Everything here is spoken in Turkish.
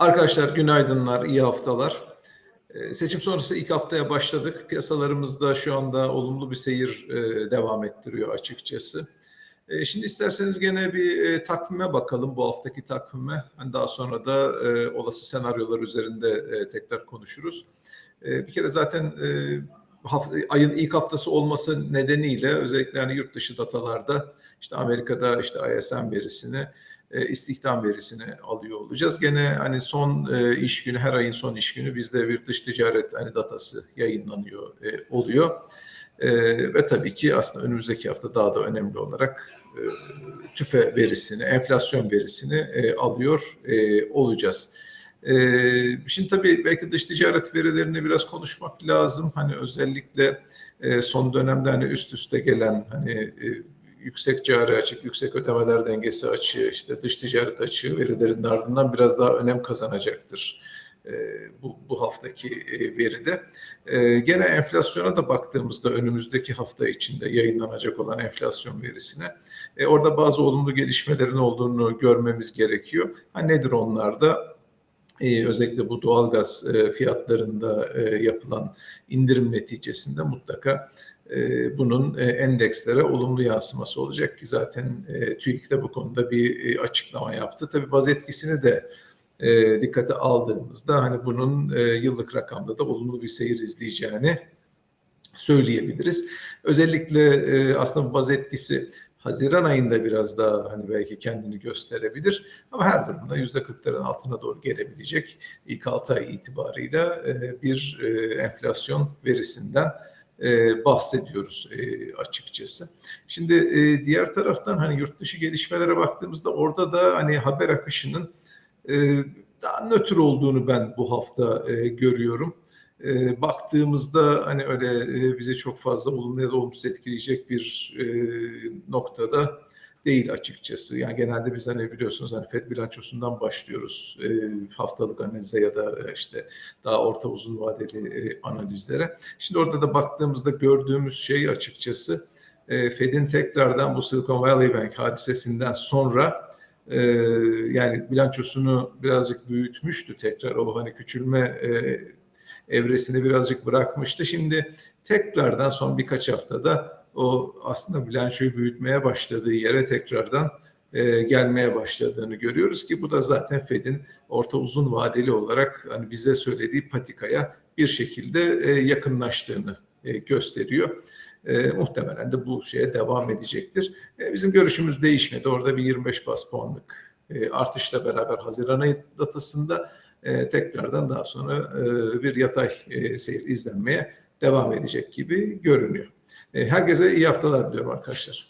Arkadaşlar günaydınlar, iyi haftalar. Ee, Seçim sonrası ilk haftaya başladık. Piyasalarımızda şu anda olumlu bir seyir e, devam ettiriyor açıkçası. E, Şimdi isterseniz gene bir e, takvime bakalım bu haftaki takvime. Daha sonra da e, olası senaryolar üzerinde tekrar konuşuruz. E, Bir kere zaten ayın ilk haftası olması nedeniyle özellikle hani yurt dışı datalarda işte Amerika'da işte ISM verisini e, istihdam verisini alıyor olacağız. Gene hani son e, iş günü her ayın son iş günü bizde bir dış ticaret hani datası yayınlanıyor e, oluyor. E, ve tabii ki aslında önümüzdeki hafta daha da önemli olarak tüfe verisini, enflasyon verisini alıyor olacağız. Şimdi tabii belki dış ticaret verilerini biraz konuşmak lazım. Hani özellikle son dönemde hani üst üste gelen hani yüksek cari açık, yüksek ödemeler dengesi açığı, işte dış ticaret açığı verilerinin ardından biraz daha önem kazanacaktır e, bu, bu haftaki e, veride. E, gene enflasyona da baktığımızda önümüzdeki hafta içinde yayınlanacak olan enflasyon verisine e, orada bazı olumlu gelişmelerin olduğunu görmemiz gerekiyor. Ha, nedir onlar da? Ee, özellikle bu doğalgaz e, fiyatlarında e, yapılan indirim neticesinde mutlaka e, bunun e, endekslere olumlu yansıması olacak ki zaten e, TÜİK de bu konuda bir e, açıklama yaptı. Tabii baz etkisini de e, dikkate aldığımızda hani bunun e, yıllık rakamda da olumlu bir seyir izleyeceğini söyleyebiliriz. Özellikle e, aslında bu baz etkisi Haziran ayında biraz daha hani belki kendini gösterebilir ama her durumda yüzde 40'ların altına doğru gelebilecek ilk 6 ay itibarıyla e, bir e, enflasyon verisinden e, bahsediyoruz açıkçası. Şimdi diğer taraftan hani yurt dışı gelişmelere baktığımızda orada da hani haber akışının daha nötr olduğunu ben bu hafta görüyorum. E, baktığımızda hani öyle e, bizi çok fazla olumlu ya da olumsuz etkileyecek bir e, noktada değil açıkçası. Yani genelde biz hani biliyorsunuz hani FED bilançosundan başlıyoruz e, haftalık analize ya da e, işte daha orta uzun vadeli e, analizlere. Şimdi orada da baktığımızda gördüğümüz şey açıkçası e, Fed'in tekrardan bu Silicon Valley Bank hadisesinden sonra e, yani bilançosunu birazcık büyütmüştü tekrar o hani küçülme e, evresini birazcık bırakmıştı. Şimdi tekrardan son birkaç haftada o aslında bilançoyu büyütmeye başladığı yere tekrardan e, gelmeye başladığını görüyoruz ki bu da zaten Fed'in orta uzun vadeli olarak hani bize söylediği patikaya bir şekilde e, yakınlaştığını e, gösteriyor. E, muhtemelen de bu şeye devam edecektir. E, bizim görüşümüz değişmedi. Orada bir 25 bas puanlık e, artışla beraber Haziran ayı datasında e, tekrardan daha sonra e, bir yatay e, seyir izlenmeye devam edecek gibi görünüyor. E, herkese iyi haftalar diliyorum arkadaşlar.